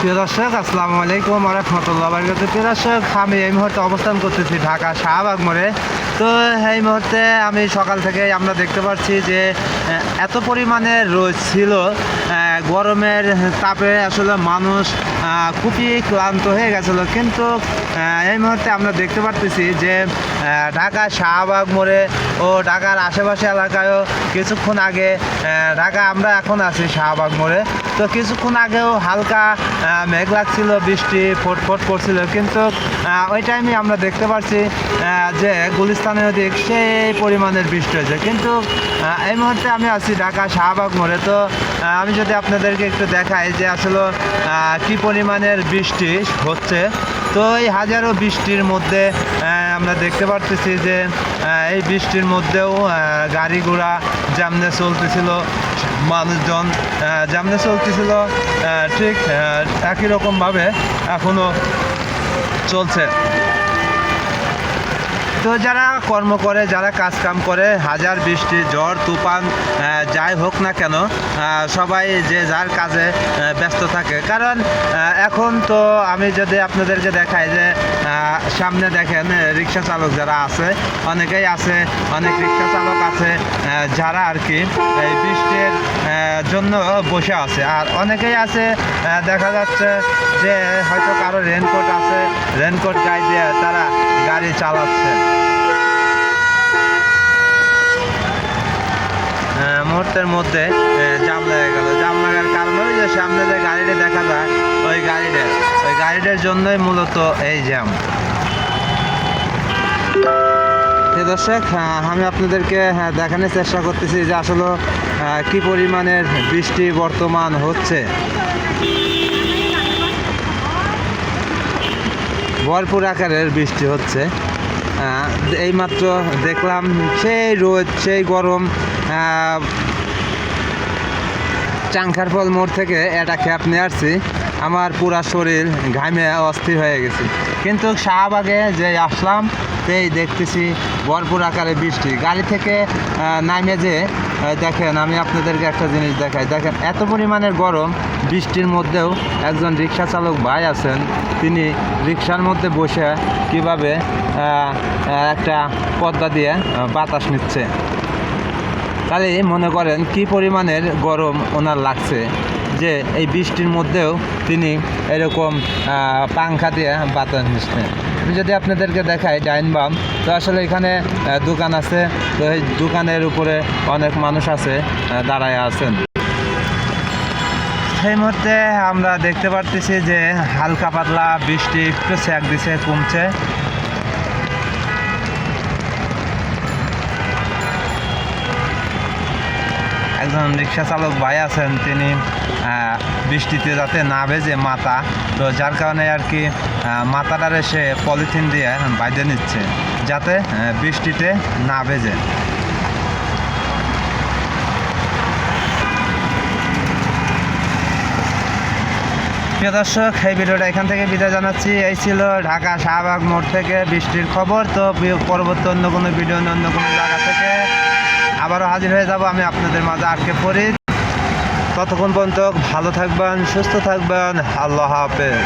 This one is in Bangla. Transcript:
প্রিয় দর্শক, আসসালামু আলাইকুম রহমতুল্লাহ বারকাত প্রিয় দর্শক, আমি এই মুহূর্তে অবস্থান করতেছি ঢাকা শাহবাগ মোড়ে। তো এই মুহূর্তে আমি সকাল থেকে আমরা দেখতে পাচ্ছি যে এত পরিমাণে রোদ ছিল গরমের তাপে আসলে মানুষ খুবই ক্লান্ত হয়ে গেছিল। কিন্তু এই মুহূর্তে আমরা দেখতে পাচ্ছি যে ঢাকা শাহবাগ মোড়ে ও ঢাকার আশেপাশে এলাকায়ও কিছুক্ষণ আগে ঢাকা আমরা এখন আছি শাহবাগ মোড়ে। তো কিছুক্ষণ আগেও হালকা মেঘ লাগছিল বৃষ্টি ফোট করছিল কিন্তু ওই টাইমে আমরা দেখতে পাচ্ছি যে গুলিস্তানের দিক সেই পরিমাণের বৃষ্টি হয়েছে। কিন্তু এই মুহূর্তে আমি আছি ঢাকা শাহবাগ মোড়ে। তো আমি যদি আপনাদেরকে একটু দেখাই যে আসলে কি পরিমাণের বৃষ্টি হচ্ছে, তো এই হাজারো বৃষ্টির মধ্যে আমরা দেখতে পারতেছি যে এই বৃষ্টির মধ্যেও গাড়ি ঘোড়া যেমনে চলতেছিল। মানুষজন যেমনি চলতেছিল ঠিক একই রকমভাবে এখনও চলছে। তো যারা কর্ম করে, যারা কাজ কাম করে, হাজার বৃষ্টি, ঝড়, তুফান যাই হোক না কেন সবাই যে যার কাজে ব্যস্ত থাকে। কারণ এখন তো আমি যদি আপনাদেরকে দেখাই যে সামনে দেখেন, রিক্সা চালক যারা আছে, অনেকেই আছে, অনেক রিক্সা চালক আছে যারা আর কি, এই বৃষ্টির জন্য বসে আছে। আর অনেকেই আছে দেখা যাচ্ছে যে হয়তো কারও রেনকোট আছে রেনকোট গায়ে দিয়ে তারা গাড়ি চালাচ্ছে মুহূর্তের মধ্যে জাম লেগে গেল। জাম লাগার কারণে যে সামনে যে গাড়িটা দেখা যায় ওই গাড়িটা ওই গাড়িটার জন্যই মূলত এই জ্যাম। দর্শক আমি আপনাদেরকে হ্যাঁ, দেখানোর চেষ্টা করতেছি যে আসলে কি পরিমাণের বৃষ্টি বর্তমান হচ্ছে। ভরপুর আকারের বৃষ্টি হচ্ছে। এইমাত্র দেখলাম সেই রোদ সেই গরম আহ, চাংখারপল মোড় থেকে একটা ক্যাপ নিয়ে আসছি। আমার পুরা শরীর ঘামে অস্থির হয়ে গেছে। কিন্তু শাহবাগে যে আসলাম সেই দেখতেছি ভরপুর আকারে বৃষ্টি। গাড়ি থেকে নামে যে দেখেন, আমি আপনাদেরকে একটা জিনিস দেখাই। দেখেন, এত পরিমাণের গরম, বৃষ্টির মধ্যেও একজন রিক্সা চালক ভাই আছেন। তিনি রিক্সার মধ্যে বসে কীভাবে একটা পর্দা দিয়ে বাতাস নিচ্ছে। তাহলে মনে করেন কি পরিমাণের গরম ওনার লাগছে, যে এই বৃষ্টির মধ্যেও তিনি এরকম পাংখা দিয়ে বাতাস নিচ্ছেন। আমি যদি আপনাদেরকে দেখাই ডাইন বাম, তো আসলে এখানে দোকান আছে, তো এই দোকানের উপরে অনেক মানুষ আছে দাঁড়ায় আছেন। সেই মুহূর্তে আমরা দেখতে পারতেছি যে হালকা পাতলা বৃষ্টি একটু স্যাক দিছে, কমছে। একজন রিক্সা চালক ভাই আছেন, তিনি বৃষ্টিতে যাতে না ভেজে মাথা, তো যার কারণে আর কি মাথাটারে সে পলিথিন দিয়ে বাইরে নিচ্ছে, যাতে বৃষ্টিতে না ভেজে। প্রিয় দর্শক, এই ভিডিওটা এখান থেকে বিদায় জানাচ্ছি। এই ছিল ঢাকা শাহবাগ মোড় থেকে বৃষ্টির খবর। তো পরবর্তী অন্য কোনো ভিডিও, অন্য কোনো জায়গা থেকে আবারও হাজির হয়ে যাব আমি আপনাদের মাঝে আটকে পড়ি ততক্ষণ পর্যন্ত ভালো থাকবেন, সুস্থ থাকবেন। আল্লাহ হাফেজ।